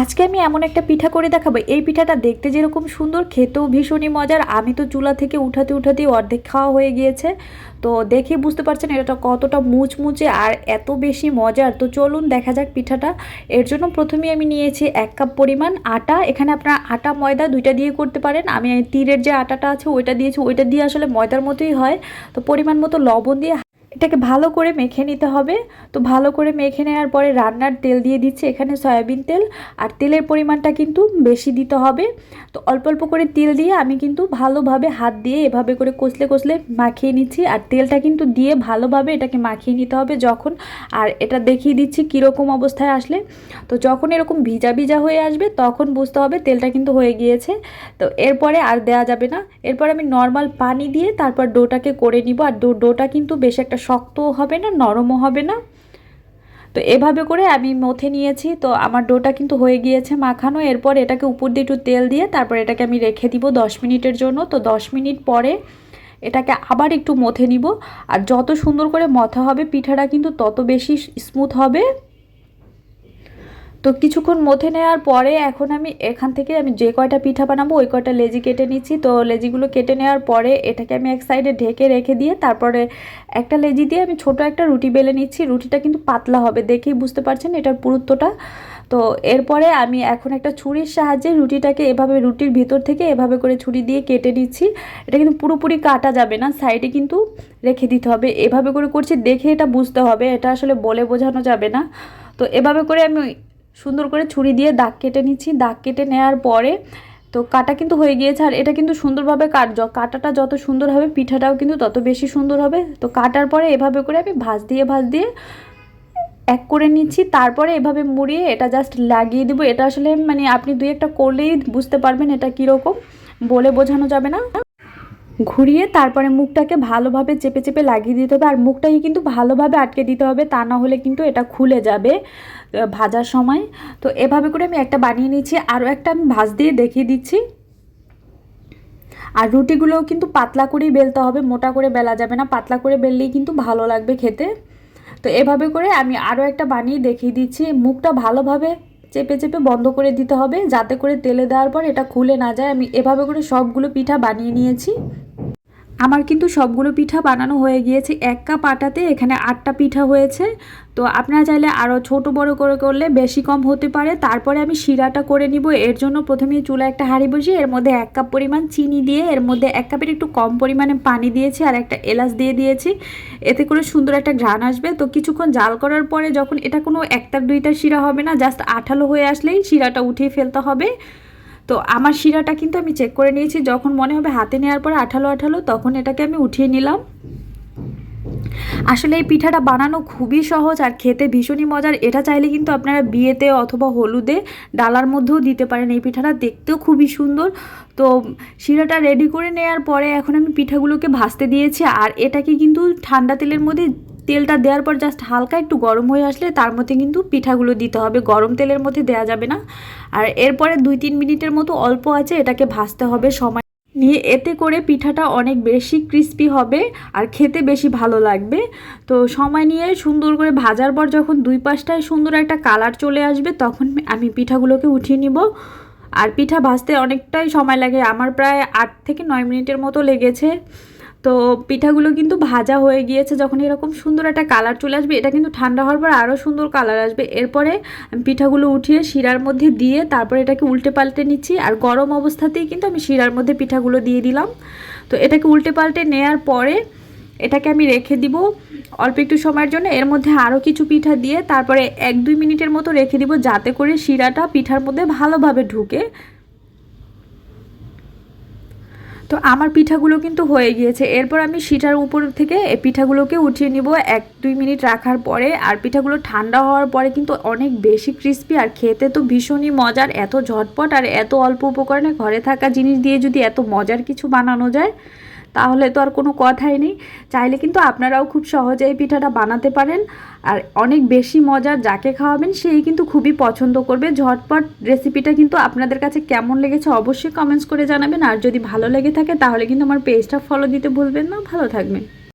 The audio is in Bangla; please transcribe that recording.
আজকে আমি এমন একটা পিঠা করে দেখাবো। এই পিঠাটা দেখতে যেরকম সুন্দর, খেতেও ভীষণই মজার। আমি তো চুলা থেকে উঠাতে উঠাতেই অর্ধেক খাওয়া হয়ে গিয়েছে। তো দেখে বুঝতে পারছেন এটা কতটা মুচমুচে আর এত বেশি মজার। তো চলুন দেখা যাক পিঠাটা। এর জন্য প্রথমে আমি নিয়েছি এক কাপ পরিমাণ আটা। এখানে আপনার আটা, ময়দা দুইটা দিয়ে করতে পারেন। আমি তীরের যে আটাটা আছে, ওইটা দিয়েছি। ওইটা দিয়ে আসলে ময়দার মতোই হয়। তো পরিমাণ মতো লবণ দিয়ে এটাকে ভালো করে মেখে নিতে হবে। তো ভালো করে মেখে নেওয়ার পরে রান্নার তেল দিয়ে দিচ্ছি এখানে সয়াবিন তেল। আর তেলের পরিমাণটা কিন্তু বেশি দিতে হবে। তো অল্প অল্প করে তেল দিয়ে আমি কিন্তু ভালোভাবে হাত দিয়ে এভাবে করে কষলে কষলে মাখিয়ে নিচ্ছি। আর তেলটা কিন্তু দিয়ে ভালোভাবে এটাকে মাখিয়ে নিতে হবে যখন। আর এটা দেখিয়ে দিচ্ছি কীরকম অবস্থায় আসলে। তো যখন এরকম ভিজা ভিজা হয়ে আসবে তখন বুঝতে হবে তেলটা কিন্তু হয়ে গিয়েছে। তো এরপরে আর দেওয়া যাবে না। এরপর আমি নর্মাল পানি দিয়ে তারপর ডোটাকে করে নিব। আর ডোটা কিন্তু বেশ একটা শক্তও হবে না, নরমও হবে না। তো এভাবে করে আমি মথে নিয়েছি। তো আমার ডোটা কিন্তু হয়ে গিয়েছে মাখানো। এরপর এটাকে উপর দিয়ে একটু তেল দিয়ে তারপর এটাকে আমি রেখে দিব দশ মিনিটের জন্য। তো দশ মিনিট পরে এটাকে আবার একটু মথে নিব। আর যত সুন্দর করে মথা হবে, পিঠাটা কিন্তু তত বেশি স্মুথ হবে। তো কিছুক্ষণ মথে নেওয়ার পরে এখন আমি এখান থেকে আমি যে কয়টা পিঠা বানাবো, ওই কয়টা লেজি কেটে নিচ্ছি। তো লেজিগুলো কেটে নেওয়ার পরে এটাকে আমি এক সাইডে ঢেকে রেখে দিয়ে তারপরে একটা লেজি দিয়ে আমি ছোট একটা রুটি বেলে নিচ্ছি। রুটিটা কিন্তু পাতলা হবে দেখেই বুঝতে পারছেন এটার পুরুত্বটা। তো এরপরে আমি এখন একটা ছুরির সাহায্যে রুটিটাকে এভাবে রুটির ভিতর থেকে এভাবে করে ছুরি দিয়ে কেটে নিচ্ছি। এটা কিন্তু পুরোপুরি কাটা যাবে না, সাইডে কিন্তু রেখে দিতে হবে। এভাবে করে করছি দেখে এটা বুঝতে হবে, এটা আসলে বলে বোঝানো যাবে না। তো এভাবে করে আমি সুন্দর করে ছুরি দিয়ে দাগ কেটে নিচ্ছি। দাগ কেটে নেওয়ার পরে তো কাটা কিন্তু হয়ে গিয়েছে আর এটা কিন্তু সুন্দরভাবে কাট কাটাটা যত সুন্দর হবে, পিঠাটাও কিন্তু তত বেশি সুন্দর হবে। তো কাটার পরে এভাবে করে আমি ভাজ দিয়ে ভাজ দিয়ে এক করে নিচ্ছি। তারপরে এভাবে মুড়িয়ে এটা জাস্ট লাগিয়ে দেবো। এটা আসলে মানে আপনি দুই একটা করলেই বুঝতে পারবেন এটা কীরকম। বলে বোঝানো যাবে না। ঘুরিয়ে তারপরে মুখটাকে ভালোভাবে চেপে চেপে লাগিয়ে দিতে হবে। আর মুখটাকে কিন্তু ভালোভাবে আটকে দিতে হবে, তা না হলে কিন্তু এটা খুলে যাবে ভাজার সময়। তো এভাবে করে আমি একটা বানিয়ে নিচ্ছি আরও একটা আমি ভাজ দিয়ে দেখিয়ে দিচ্ছি। আর রুটিগুলোও কিন্তু পাতলা করেই বেলতে হবে, মোটা করে বেলা যাবে না। পাতলা করে বেললেই কিন্তু ভালো লাগবে খেতে। তো এভাবে করে আমি আরও একটা বানিয়ে দেখিয়ে দিচ্ছি। মুখটা ভালোভাবে চেপে চেপে বন্ধ করে দিতে হবে, যাতে করে তেলে দেওয়ার পর এটা খুলে না যায়। আমি এভাবে করে সবগুলো পিঠা বানিয়ে নিয়েছি। আমার কিন্তু সবগুলো পিঠা বানানো হয়ে গিয়েছে। এক কাপ আটাতে এখানে আটটা পিঠা হয়েছে। তো আপনারা চাইলে আরও ছোট বড় করে করলে বেশি কম হতে পারে। তারপরে আমি শিরাটা করে নিব। এর জন্য প্রথমেই চুলা একটা হাঁড়ি বসিয়ে এর মধ্যে এক কাপ পরিমাণ চিনি দিয়ে এর মধ্যে এক কাপের একটু কম পরিমাণে পানি দিয়েছি আর একটা এলাচ দিয়ে দিয়েছি। এতে করে সুন্দর একটা ঘ্রাণ আসবে। তো কিছুক্ষণ জাল করার পরে যখন এটা কোনো একটার দুইটার শিরা হবে না, জাস্ট আঠালো হয়ে আসলেই শিরাটা উঠিয়ে ফেলতে হবে। তো আমার শিরাটা কিন্তু আমি চেক করে নিয়েছি, যখন মনে হবে হাতে নেওয়ার পরে আঠালো আঠালো, তখন এটাকে আমি উঠিয়ে নিলাম। আসলে এই পিঠাটা বানানো খুবই সহজ আর খেতে ভীষণই মজার। এটা চাইলে কিন্তু আপনারা বিয়েতে অথবা হলুদে ডালার মধ্যেও দিতে পারেন এই পিঠাটা, দেখতেও খুবই সুন্দর। তো শিরাটা রেডি করে নেওয়ার পরে এখন আমি পিঠাগুলোকে ভাজতে দিয়েছি আর এটাকে কিন্তু ঠান্ডা তেলের মধ্যে তেলটা দেওয়ার পর জাস্ট হালকা একটু গরম হয়ে আসলে তার মধ্যে কিন্তু পিঠাগুলো দিতে হবে। গরম তেলের মধ্যে দেওয়া যাবে না। আর এরপরে দুই তিন মিনিটের মতো অল্প আছে, এটাকে ভাজতে হবে সময় নিয়ে। এতে করে পিঠাটা অনেক বেশি ক্রিস্পি হবে আর খেতে বেশি ভালো লাগবে। তো সময় নিয়ে সুন্দর করে ভাজার পর যখন দুই পাশটায় সুন্দর একটা কালার চলে আসবে, তখন আমি পিঠাগুলোকে উঠিয়ে নিব। আর পিঠা ভাজতে অনেকটাই সময় লাগে। আমার প্রায় আট থেকে নয় মিনিটের মতো লেগেছে। তো পিঠাগুলো কিন্তু ভাজা হয়ে গিয়েছে, যখন এরকম সুন্দর একটা কালার চলে আসবে, এটা কিন্তু ঠান্ডা হওয়ার পর আরও সুন্দর কালার আসবে। এরপরে পিঠাগুলো উঠিয়ে শিরার মধ্যে দিয়ে তারপরে এটাকে উল্টে পাল্টে নিচ্ছি, আর গরম অবস্থাতেই কিন্তু আমি শিরার মধ্যে পিঠাগুলো দিয়ে দিলাম। তো এটাকে উল্টে পাল্টে নেয়ার পরে এটাকে আমি রেখে দিব অল্প একটু সময়ের জন্য, এর মধ্যে আরও কিছু পিঠা দিয়ে তারপরে এক দুই মিনিটের মতো রেখে দিব, যাতে করে শিরাটা পিঠার মধ্যে ভালোভাবে ঢুকে। তো আমার পিঠাগুলো কিন্তু হয়ে গিয়েছে। এরপর আমি সিটার উপর থেকে এই পিঠাগুলোকে উঠিয়ে নিব। এক, দুই মিনিট রাখার পরে আর পিঠাগুলো ঠান্ডা হওয়ার পরে কিন্তু অনেক বেশি ক্রিস্পি আর খেতে তো ভীষণই মজার। এত ঝটপট আর এত অল্প উপকরণে ঘরে থাকা জিনিস দিয়ে যদি এত মজার কিছু বানানো যায় তাহলে তো আর কোনো কথাই নেই। চাইলে কিন্তু আপনারাও খুব সহজে এই পিঠাটা বানাতে পারেন। আর অনেক বেশি মজার যাকে খাওয়াবেন, সেই কিন্তু খুবই পছন্দ করবে। ঝটপট রেসিপিটা কিন্তু আপনাদের কাছে কেমন লেগেছে অবশ্যই কমেন্টস করে জানাবেন। আর যদি ভালো লেগে থাকে, তাহলে কিন্তু আমার পেজটা ফলো দিতে ভুলবেন না। ভালো থাকবেন।